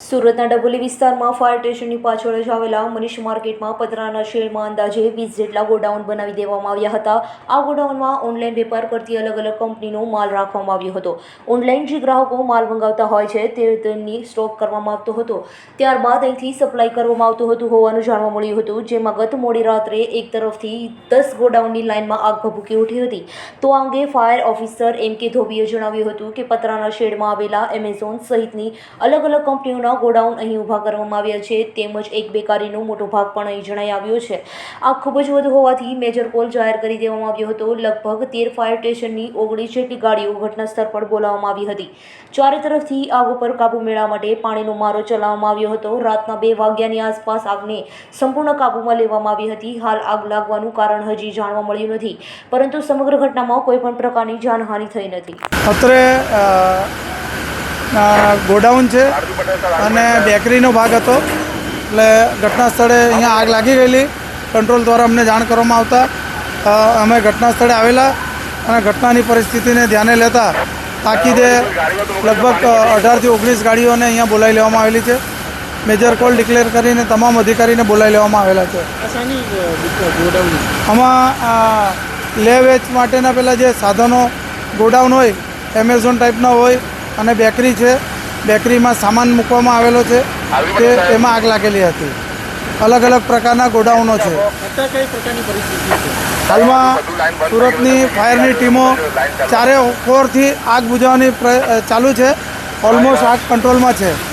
સુરતના ડભોલી વિસ્તારમાં ફાયર સ્ટેશનની પાછળ જ આવેલા મનીષ માર્કેટમાં પતરાના શેડમાં અંદાજે વીસ જેટલા ગોડાઉન બનાવી દેવામાં આવ્યા હતા. આ ગોડાઉનમાં ઓનલાઈન વેપાર કરતી અલગ અલગ કંપનીનો માલ રાખવામાં આવ્યો હતો. ઓનલાઈન જે ગ્રાહકો માલ મંગાવતા હોય છે, તે તેમની સ્ટોક કરવામાં આવતો હતો. ત્યારબાદ અહીંથી સપ્લાય કરવામાં આવતું હતું હોવાનું જાણવા મળ્યું હતું, જેમાં ગત મોડી રાત્રે એક તરફથી દસ ગોડાઉનની લાઇનમાં આગ ભભૂકી ઉઠી હતી. તો આ અંગે ફાયર ઓફિસર એમ કે ધોબીએ જણાવ્યું હતું કે પતરાના શેડમાં આવેલા એમેઝોન સહિતની અલગ અલગ કંપનીઓના ગોડાઉન અહીં ઊભા કરવામાં આવ્યા છે. તેમજ એક બેકારીનો મોટો ભાગ પણ અહીં જણાઈ આવ્યો છે. આ ખૂબ જ વધુ હોવાથી મેજર કોલ જાહેર કરી દેવામાં આવ્યો હતો. લગભગ તેર ફાયર સ્ટેશનની ઓગણીસ જેટલી ગાડીઓ ઘટના સ્થળ પર બોલાવવામાં આવી હતી. ચારે તરફથી આગ ઉપર કાબુ મેળવવા માટે પાણીનો મારો ચલાવવામાં આવ્યો હતો. રાતના બે વાગ્યાની આસપાસ આગને સંપૂર્ણ કાબૂમાં લેવામાં આવી હતી. હાલ આગ લાગવાનું કારણ હજી જાણવા મળ્યું નથી. પરંતુ સમગ્ર ઘટનામાં કોઈ પણ પ્રકારની જાનહાનિ થઈ નથી. અત્રે ગોડાઉન છે અને બેકરીનો ભાગ હતો. એટલે ઘટના સ્થળે અહીંયા આગ લાગી ગયેલી. કંટ્રોલ દ્વારા અમને જાણ કરવામાં આવતા. અમે ઘટના સ્થળે આવેલા અને ઘટનાની પરિસ્થિતિને ધ્યાને લેતા તાકીદે લગભગ અઢારથી ઓગણીસ ગાડીઓને અહીંયા બોલાવી લેવામાં આવેલી છે. મેજર કોલ ડિક્લેર કરીને તમામ અધિકારીને બોલાવી લેવામાં આવેલા છે. આમાં લે વેચ માટેના પેલા જે સાધનો ગોડાઉન હોય, એમેઝોન ટાઈપના હોય અને બેકરી છે. બેકરીમાં સામાન મૂકવામાં આવેલો છે તે એમાં આગ લાગેલી હતી. અલગ અલગ પ્રકારના ગોડાઉનો છે. હાલમાં સુરતની ફાયરની ટીમો ચારે ફોરથી આગ બુઝાવવાની ચાલુ છે. ઓલમોસ્ટ આગ કંટ્રોલમાં છે.